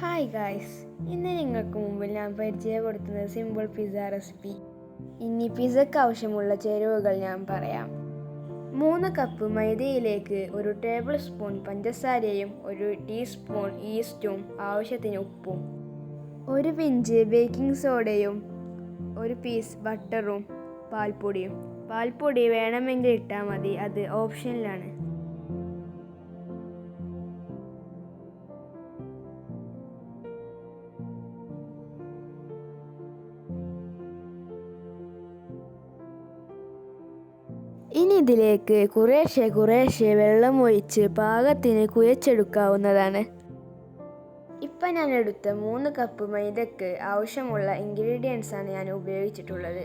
Hi guys ഇന്ന് നിങ്ങൾക്ക് മുമ്പിൽ ഞാൻ പരിചയപ്പെടുത്തുന്നത് സിമ്പിൾ പിസ്സ റെസിപ്പി ഇനി പിസ്സയ്ക്ക് ആവശ്യമുള്ള ചേരുവകൾ ഞാൻ പറയാം. മൂന്ന് കപ്പ് മൈദയിലേക്ക് ഒരു ടേബിൾ സ്പൂൺ പഞ്ചസാരയും ഒരു ടീസ്പൂൺ ഈസ്റ്റും ആവശ്യത്തിന് ഉപ്പും ഒരു പിഞ്ച് ബേക്കിംഗ് സോഡയും ഒരു പീസ് ബട്ടറും പാൽപ്പൊടിയും. പാൽപ്പൊടി വേണമെങ്കിൽ ഇട്ടാൽ മതി. അത് ഓപ്ഷനിലാണ് ഇനി ഇതിലേക്ക് കുറേശ്ശെ കുറേശ്ശെ വെള്ളം ഒഴിച്ച് പാകത്തിന് കുഴച്ചെടുക്കാവുന്നതാണ്. ഇപ്പം ഞാൻ എടുത്ത മൂന്ന് കപ്പ് മൈദക്ക് ആവശ്യമുള്ള ഇൻഗ്രീഡിയൻസ് ആണ് ഞാൻ ഉപയോഗിച്ചിട്ടുള്ളത്.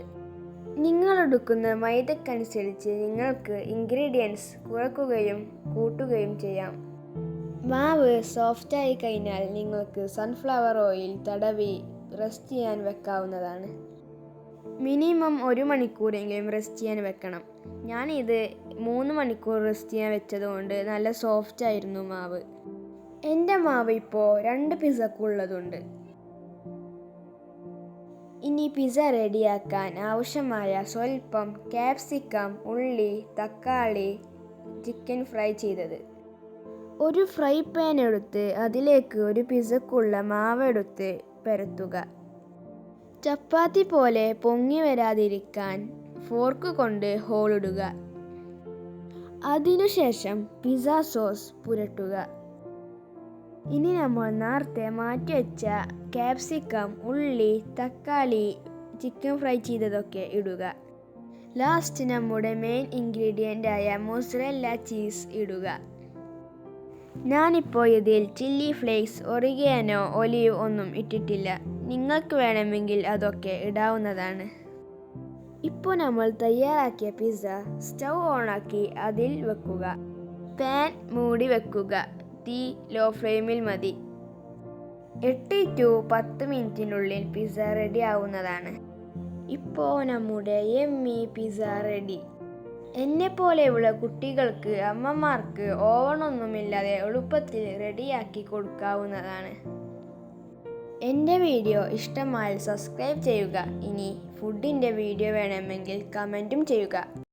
നിങ്ങൾ എടുക്കുന്ന മൈദക്കനുസരിച്ച് നിങ്ങൾക്ക് ഇൻഗ്രീഡിയൻസ് കുറക്കുകയും കൂട്ടുകയും ചെയ്യാം. മാവ് സോഫ്റ്റായി കഴിഞ്ഞാൽ നിങ്ങൾക്ക് സൺഫ്ലവർ ഓയിൽ തടവി റെസ്റ്റ് ചെയ്യാൻ വെക്കാവുന്നതാണ്. മിനിമം ഒരു മണിക്കൂറെങ്കിലും റെസ്റ്റ് ചെയ്യാൻ വെക്കണം. ഞാനിത് മൂന്ന് മണിക്കൂർ റെസ്റ്റ് ചെയ്യാൻ വെച്ചതുകൊണ്ട് നല്ല സോഫ്റ്റ് ആയിരുന്നു മാവ്. എന്റെ മാവ് ഇപ്പോൾ രണ്ട് പിസക്കുള്ളതുണ്ട് ഇനി പിസ റെഡിയാക്കാൻ ആവശ്യമായ സ്വൽപ്പം ക്യാപ്സിക്കം ഉള്ളി തക്കാളി ചിക്കൻ ഫ്രൈ ചെയ്തത്. ഒരു ഫ്രൈ പാൻ എടുത്ത് അതിലേക്ക് ഒരു പിസക്കുള്ള മാവ് മാവെടുത്ത് പരത്തുക. ചപ്പാത്തി പോലെ പൊങ്ങി വരാതിരിക്കാൻ ഫോർക്ക് കൊണ്ട് ഹോളിടുക അതിനുശേഷം പിസ സോസ് പുരട്ടുക. ഇനി നമ്മൾ നേരത്തെ മാറ്റി വെച്ച ക്യാപ്സിക്കം ഉള്ളി തക്കാളി ചിക്കൻ ഫ്രൈ ചെയ്തതൊക്കെ ഇടുക. ലാസ്റ്റ് നമ്മുടെ മെയിൻ ഇൻഗ്രീഡിയന്റ് ആയ മൊസറല്ല ചീസ് ഇടുക. ഞാനിപ്പോൾ ഇതിൽ ചില്ലി ഫ്ലേക്സ് ഒറിഗാനോ ഒലിവ് ഒന്നും ഇട്ടിട്ടില്ല. നിങ്ങൾക്ക് വേണമെങ്കിൽ അതൊക്കെ ഇടാവുന്നതാണ്. ഇപ്പോൾ നമ്മൾ തയ്യാറാക്കിയ പിസ്സ സ്റ്റൗ ഓണാക്കി അതിൽ വെക്കുക. പാൻ മൂടി വെക്കുക. തീ ലോ ഫ്ലെയിമിൽ മതി. എട്ട് ടു പത്ത് മിനിറ്റിനുള്ളിൽ പിസ്സ റെഡി ആവുന്നതാണ്. ഇപ്പോൾ നമ്മുടെ എമ്മി പിസ്സ റെഡി എന്നെ പോലെയുള്ള കുട്ടികൾക്ക് അമ്മമാർക്ക് ഓവണൊന്നുമില്ലാതെ എളുപ്പത്തിൽ റെഡിയാക്കി കൊടുക്കാവുന്നതാണ്. എന്റെ വീഡിയോ ഇഷ്ടമായാൽ സബ്സ്ക്രൈബ് ചെയ്യുക. ഇനി ഫുഡിന്റെ വീഡിയോ വേണമെങ്കിൽ കമന്റും ചെയ്യുക.